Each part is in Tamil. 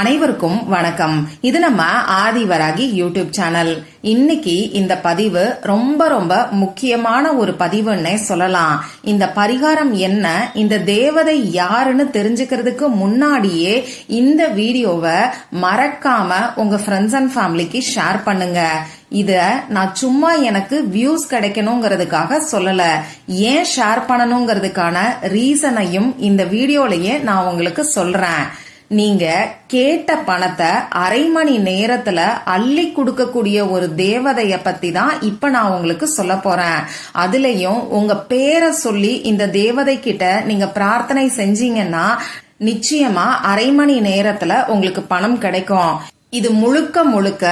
அனைவருக்கும் வணக்கம். இது நம்ம ஆதிவராகி யூடியூப் சேனல். இன்னைக்கு இந்த பதிவு ரொம்ப ரொம்ப முக்கியமான ஒரு பதிவுன்னே சொல்லலாம். இந்த பரிகாரம் என்ன இந்த தேவதை யாருன்னு தெரிஞ்சுக்கிறதுக்கு முன்னாடியே இந்த வீடியோவை மறக்காம உங்க ஃப்ரெண்ட்ஸ் அண்ட் ஃபேமிலிக்கு ஷேர் பண்ணுங்க. இத நான் சும்மா எனக்கு வியூஸ் கிடைக்கணுங்கிறதுக்காக சொல்லல. ஏன் ஷேர் பண்ணணுங்கிறதுக்கான ரீசனையும் இந்த வீடியோலயே நான் உங்களுக்கு சொல்றேன். நீங்க கேட்ட பணத்தை அரை மணி நேரத்துல அள்ளி கொடுக்கக்கூடிய ஒரு தேவதைய பத்தி தான் இப்ப நான் உங்களுக்கு சொல்ல போறேன். அதுலயும் உங்க பேரை சொல்லி இந்த தேவதை கிட்ட நீங்க பிரார்த்தனை செஞ்சீங்கன்னா நிச்சயமா அரை மணி நேரத்துல உங்களுக்கு பணம் கிடைக்கும். இது முழுக்க முழுக்க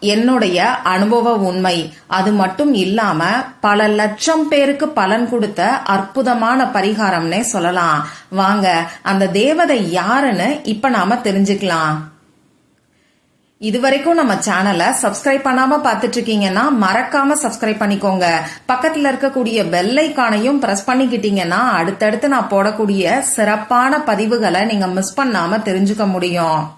என்னுடைய அனுபவ உண்மை. அது மட்டும் இல்லாம பல லட்சம் பேருக்கு பலன் கொடுத்த அற்புதமான பரிகாரம்னே சொல்லலாம். வாங்க அந்த தேவதை யாருன்னு இப்ப நாம தெரிஞ்சுக்கலாம். இதுவரைக்கும் நம்ம சேனலை சப்ஸ்கிரைப் பண்ணாம பாத்துட்டு இருக்கீங்கன்னா மறக்காம சப்ஸ்கிரைப் பண்ணிக்கோங்க. பக்கத்துல இருக்கக்கூடிய பெல் ஐக்கானையும் பிரஸ் பண்ணிக்கிட்டீங்கன்னா அடுத்தடுத்து நான் போடக்கூடிய சிறப்பான பதிவுகளை நீங்க மிஸ் பண்ணாம தெரிஞ்சுக்க முடியும்.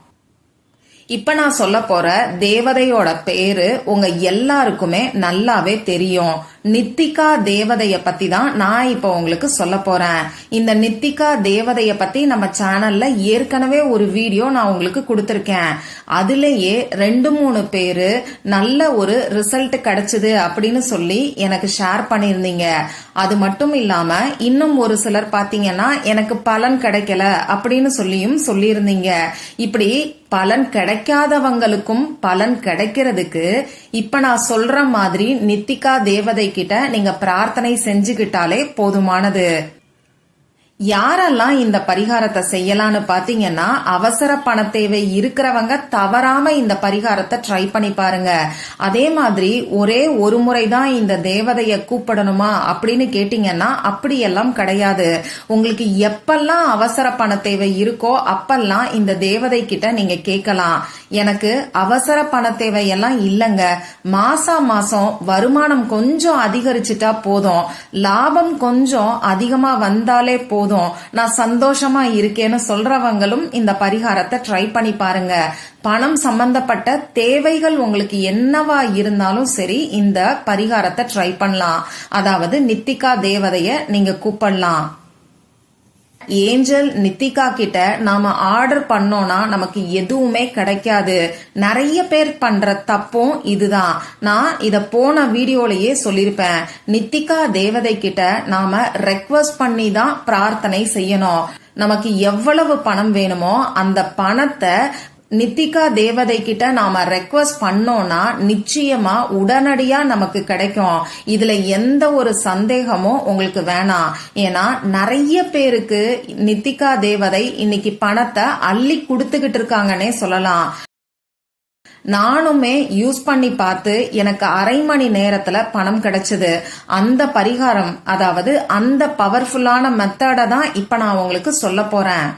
இப்ப நான் சொல்ல போற தேவதையோட பேரு உங்க எல்லாருக்குமே நல்லாவே தெரியும். நித்திகா தேவதைய பத்தி தான் நான் இப்போ உங்களுக்கு சொல்ல போறேன். இந்த நித்திகா தேவதைய பத்தி நம்ம சேனல்ல ஏற்கனவே ஒரு வீடியோ நான் உங்களுக்கு கொடுத்துருக்கேன். அதுலயே ரெண்டு மூணு பேரு நல்ல ஒரு ரிசல்ட் கிடைச்சது அப்படின்னு சொல்லி எனக்கு ஷேர் பண்ணியிருந்தீங்க. அது மட்டும் இல்லாம இன்னும் ஒரு சிலர் பாத்தீங்கன்னா எனக்கு பலன் கிடைக்கல அப்படின்னு சொல்லியும் சொல்லியிருந்தீங்க. இப்படி பலன் கிடைக்காதவங்களுக்கும் பலன் கிடைக்கிறதுக்கு இப்ப நான் சொல்ற மாதிரி நித்திகா தேவதை கிட்ட நீங்க பிரார்த்தனை செஞ்சுக்கிட்டாலே போதுமானது. யாரெல்லாம் இந்த பரிகாரத்தை செய்யலான்னு பாத்தீங்கன்னா அவசர பண தேவை இருக்கிறவங்க தவறாம இந்த பரிகாரத்தை ட்ரை பண்ணி பாருங்க. அதே மாதிரி ஒரே ஒரு முறை தான் இந்த தேவதைய கூப்பிடணுமா அப்படின்னு கேட்டீங்கன்னா அப்படியெல்லாம் கிடையாது. உங்களுக்கு எப்பெல்லாம் அவசர பண தேவை இருக்கோ அப்பெல்லாம் இந்த தேவதை கிட்ட நீங்க கேட்கலாம். எனக்கு அவசர பண தேவை எல்லாம் இல்லைங்க. மாசா மாசம் வருமானம் கொஞ்சம் அதிகரிச்சுட்டா போதும். லாபம் கொஞ்சம் அதிகமா வந்தாலே போதும். நான் சந்தோஷமா இருக்கேன்னு சொல்றவங்களும் இந்த பரிகாரத்தை ட்ரை பண்ணி பாருங்க. பணம் சம்பந்தப்பட்ட தேவைகள் உங்களுக்கு என்னவா இருந்தாலும் சரி இந்த பரிகாரத்தை ட்ரை பண்ணலாம். அதாவது நித்திகா தேவதைய நீங்க கூப்பிடலாம். ஏஞ்சல் நித்திகா கிட்ட நாம ஆர்டர் பண்ணோம்னா நமக்கு எதுவுமே கிடைக்காது. நிறைய பேர் பண்ற தப்பும் இதுதான். நான் இத போன வீடியோலயே சொல்லிருப்பேன். நித்திகா தேவதை கிட்ட நாம ரெக்வஸ்ட் பண்ணி தான் பிரார்த்தனை செய்யணும். நமக்கு எவ்வளவு பணம் வேணுமோ அந்த பணத்தை நித்திகா தேவதை கிட்ட நாம ரெக்வஸ்ட் பண்ணோம்னா நிச்சயமா உடனடியா நமக்கு கிடைக்கும். இதுல எந்த ஒரு சந்தேகமும் உங்களுக்கு வேணாம். ஏன்னா நிறைய பேருக்கு நித்திகா தேவதை இன்னைக்கு பணத்தை அள்ளி கொடுத்துக்கிட்டு இருக்காங்கன்னே சொல்லலாம். நானுமே யூஸ் பண்ணி பார்த்து எனக்கு அரை மணி நேரத்துல பணம் கிடைச்சது. அந்த பரிகாரம் அதாவது அந்த பவர்ஃபுல்லான மெத்தடை தான் இப்ப நான் உங்களுக்கு சொல்ல போறேன்.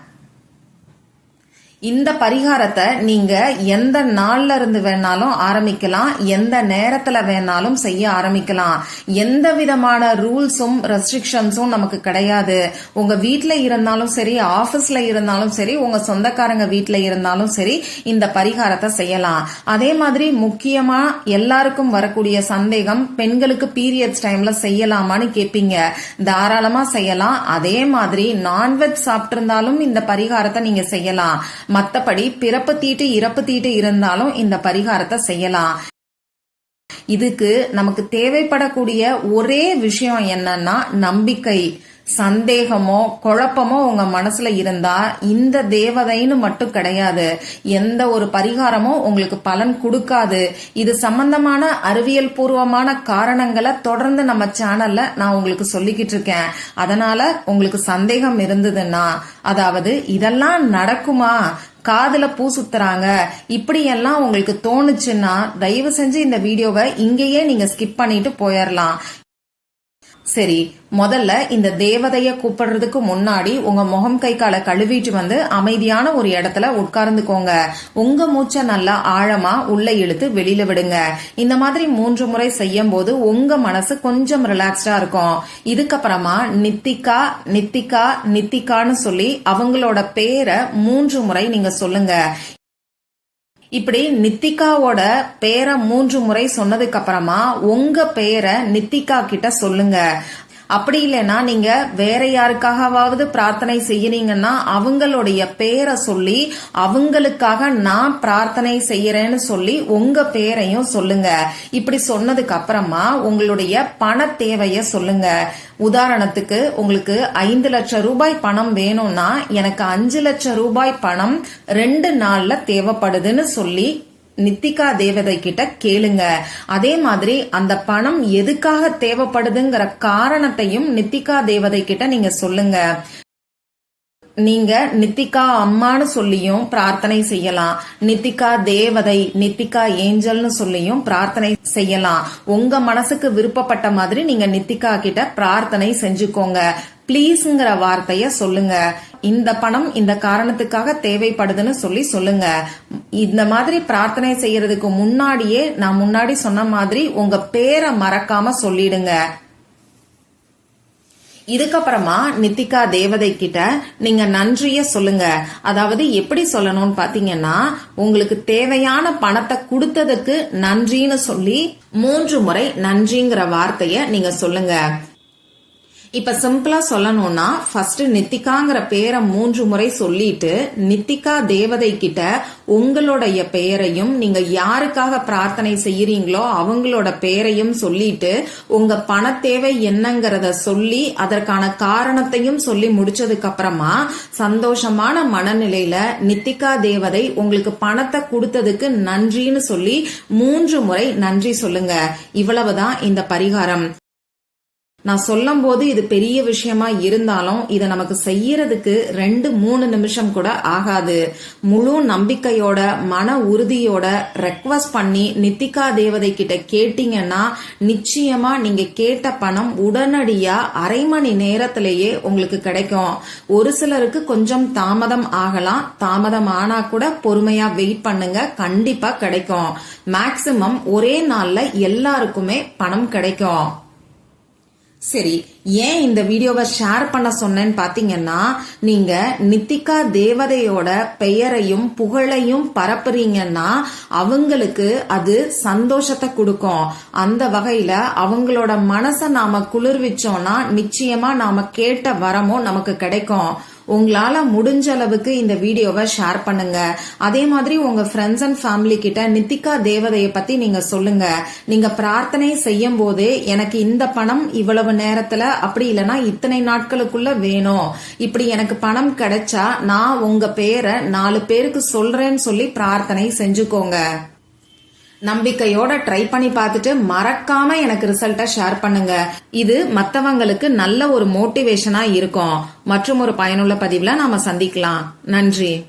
இந்த பரிகாரத்தை நீங்க எந்த நாள்ல இருந்து வேணாலும் ஆரம்பிக்கலாம் எந்த நேரத்துல வேணாலும் செய்ய ஆரம்பிக்கலாம். எந்த விதமான ரூல்ஸும் ரெஸ்ட்ரிக்ஷன்ஸும் நமக்கு கிடையாது. உங்க வீட்டுல இருந்தாலும் சரி ஆபீஸ்ல இருந்தாலும் சரி உங்க சொந்தக்காரங்க வீட்டுல இருந்தாலும் சரி இந்த பரிகாரத்தை செய்யலாம். அதே மாதிரி முக்கியமா எல்லாருக்கும் வரக்கூடிய சந்தேகம் பெண்களுக்கு பீரியட்ஸ் டைம்ல செய்யலாமான்னு கேட்பீங்க தாராளமா செய்யலாம். அதே மாதிரி நான்வெஜ் சாப்பிட்டு இருந்தாலும் இந்த பரிகாரத்தை நீங்க செய்யலாம். மத்தபடி பிறப்பு தீட்டு இறப்பு தீட்டு இருந்தாலும் இந்த பரிகாரத்தை செய்யலாம். இதுக்கு நமக்கு தேவைப்படக்கூடிய ஒரே விஷயம் என்னன்னா நம்பிக்கை. சந்தேகமோ குழப்பமோ உங்க மனசுல இருந்தா இந்த தேவதைன்னு மட்டும் கிடையாது. எந்த ஒரு பரிகாரமும் உங்களுக்கு பலன் கொடுக்காது. இது சம்பந்தமான அறிவியல் பூர்வமான காரணங்களை தொடர்ந்து நம்ம சேனல்ல நான் உங்களுக்கு சொல்லிக்கிட்டு இருக்கேன். அதனால உங்களுக்கு சந்தேகம் இருந்ததுன்னா அதாவது இதெல்லாம் நடக்குமா? காதுல பூ சுத்துறாங்க. இப்படி எல்லாம் உங்களுக்கு தோணுச்சுன்னா தயவு செஞ்சு இந்த வீடியோவை இங்கேயே நீங்க ஸ்கிப் பண்ணிட்டு போயிடலாம் சரி முதல்ல இந்த தேவதைய கூப்பிடுறதுக்கு முன்னாடி உங்க முகம் கை காலை கழுவிட்டு வந்து அமைதியான ஒரு இடத்துல உட்கார்ந்துக்கோங்க. உங்க மூச்சை நல்லா ஆழமா உள்ள இழுத்து வெளியில விடுங்க. இந்த மாதிரி மூன்று முறை செய்யும் போது உங்க மனசு கொஞ்சம் ரிலாக்ஸ்டா இருக்கும். இதுக்கப்புறமா நித்திகா நித்திகா நித்திகான்னு சொல்லி அவங்களோட பேரை மூன்று முறை நீங்க சொல்லுங்க. இப்படி நித்திகாவோட பேரை மூன்று முறை சொன்னதுக்கு அப்புறமா உங்க பேரை நித்திகா கிட்ட சொல்லுங்க. அப்படி இல்லைன்னா நீங்க வேற யாருக்காகவாவது பிரார்த்தனை செய்யறீங்கன்னா அவங்களுடைய பேரை சொல்லி அவங்களுக்காக நான் பிரார்த்தனை செய்யறேன்னு சொல்லி உங்க பேரையும் சொல்லுங்க. இப்படி சொன்னதுக்கு அப்புறமா உங்களுடைய பண தேவைய சொல்லுங்க. உதாரணத்துக்கு உங்களுக்கு ஐந்து லட்சம் ரூபாய் பணம் வேணும்னா எனக்கு அஞ்சு லட்சம் ரூபாய் பணம் ரெண்டு நாள்ல தேவைப்படுதுன்னு சொல்லி நித்திகா தேவதை கிட்ட கேளுங்க. அதே மாதிரி அந்த பணம் எதுக்காக தேவைப்படுதுங்கிற காரணத்தையும் நித்திகா தேவதை கிட்ட நீங்க சொல்லுங்க. நீங்க நித்திகா அம்மான்னு சொல்லியும் பிரார்த்தனை செய்யலாம். நித்திகா தேவதை நித்திகா ஏஞ்சல்னு சொல்லியும் பிரார்த்தனை செய்யலாம். உங்க மனசுக்கு விருப்பப்பட்ட மாதிரி நீங்க நித்திகா கிட்ட பிரார்த்தனை செஞ்சுக்கோங்க. பிளீஸ்ங்கிற வார்த்தைய சொல்லுங்க. இந்த பணம் இந்த காரணத்துக்காக தேவைப்படுதுன்னு சொல்லி சொல்லுங்க. இந்த மாதிரி பிரார்த்தனை செய்யறதுக்கு முன்னாடியே நான் முன்னாடி சொன்ன மாதிரி உங்க பேரை மறக்காம சொல்லிடுங்க. இதுக்கப்புறமா நித்திகா தேவதை கிட்ட நீங்க நன்றிய சொல்லுங்க. அதாவது எப்படி சொல்லணும்னு பாத்தீங்கன்னா உங்களுக்கு தேவையான பணத்தை கொடுத்ததுக்கு நன்றின்னு சொல்லி மூன்று முறை நன்றிங்கிற வார்த்தைய நீங்க சொல்லுங்க. இப்ப சிம்பிளா சொல்லணும்னா ஃபர்ஸ்ட் நித்திகாங்கிற பேரை மூன்று முறை சொல்லிட்டு நித்திகா தேவதை கிட்ட உங்களுடைய பெயரையும் நீங்க யாருக்காக பிரார்த்தனை செய்யறீங்களோ அவங்களோட பெயரையும் சொல்லிட்டு உங்க பண தேவை சொல்லி அதற்கான காரணத்தையும் சொல்லி முடிச்சதுக்கு அப்புறமா சந்தோஷமான மனநிலையில நித்திகா தேவதை உங்களுக்கு பணத்தை கொடுத்ததுக்கு நன்றின்னு சொல்லி மூன்று முறை நன்றி சொல்லுங்க. இவ்வளவுதான் இந்த பரிகாரம். நான் சொல்லும் போது இது பெரிய விஷயமா இருந்தாலும் இதை நமக்கு செய்யறதுக்கு ரெண்டு மூணு நிமிஷம் கூட ஆகாது. முழு நம்பிக்கையோட மன உறுதியோட ரெக்வஸ்ட் பண்ணி நித்திகா தேவதை கிட்ட கேட்டீங்கன்னா நிச்சயமா நீங்க கேட்ட பணம் உடனடியா அரை மணி நேரத்திலேயே உங்களுக்கு கிடைக்கும். ஒரு சிலருக்கு கொஞ்சம் தாமதம் ஆகலாம். தாமதம் ஆனா கூட பொறுமையா வெயிட் பண்ணுங்க. கண்டிப்பா கிடைக்கும். மேக்சிமம் ஒரே நாள்ல எல்லாருக்குமே பணம் கிடைக்கும். சரி ஏன் இந்த வீடியோவை ஷேர் பண்ண சொன்னேன்னு பாத்தீங்கன்னா நீங்க நித்திகா தேவதையோட பெயரையும் புகழையும் பரப்புறீங்கன்னா அவங்களுக்கு அது சந்தோஷத்தை கொடுக்கும். அந்த வகையில அவங்களோட மனசை நாம குளிர்விச்சோம்னா நிச்சயமா நாம கேட்ட வரமும் நமக்கு கிடைக்கும். உங்களால முடிஞ்ச அளவுக்கு இந்த வீடியோவை ஷேர் பண்ணுங்க. அதே மாதிரி உங்க ஃப்ரெண்ட்ஸ் அண்ட் ஃபேமிலி கிட்ட நித்திகா தேவதைய பத்தி நீங்க சொல்லுங்க. நீங்க பிரார்த்தனை செய்யும் போது எனக்கு இந்த பணம் இவ்வளவு நேரத்துல அப்படி இல்லைன்னா இத்தனை நாட்களுக்குள்ள வேணும். இப்படி எனக்கு பணம் கிடைச்சா நான் உங்க பேரை நாலு பேருக்கு சொல்றேன்னு சொல்லி பிரார்த்தனை செஞ்சுக்கோங்க. நம்பிக்கையோட ட்ரை பண்ணி பார்த்துட்டு மறக்காம எனக்கு ரிசல்ட்டை ஷேர் பண்ணுங்க. இது மத்தவங்களுக்கு நல்ல ஒரு மோட்டிவேஷனா இருக்கும். மற்றும் ஒரு பயனுள்ள பதிவுல நாம சந்திக்கலாம். நன்றி.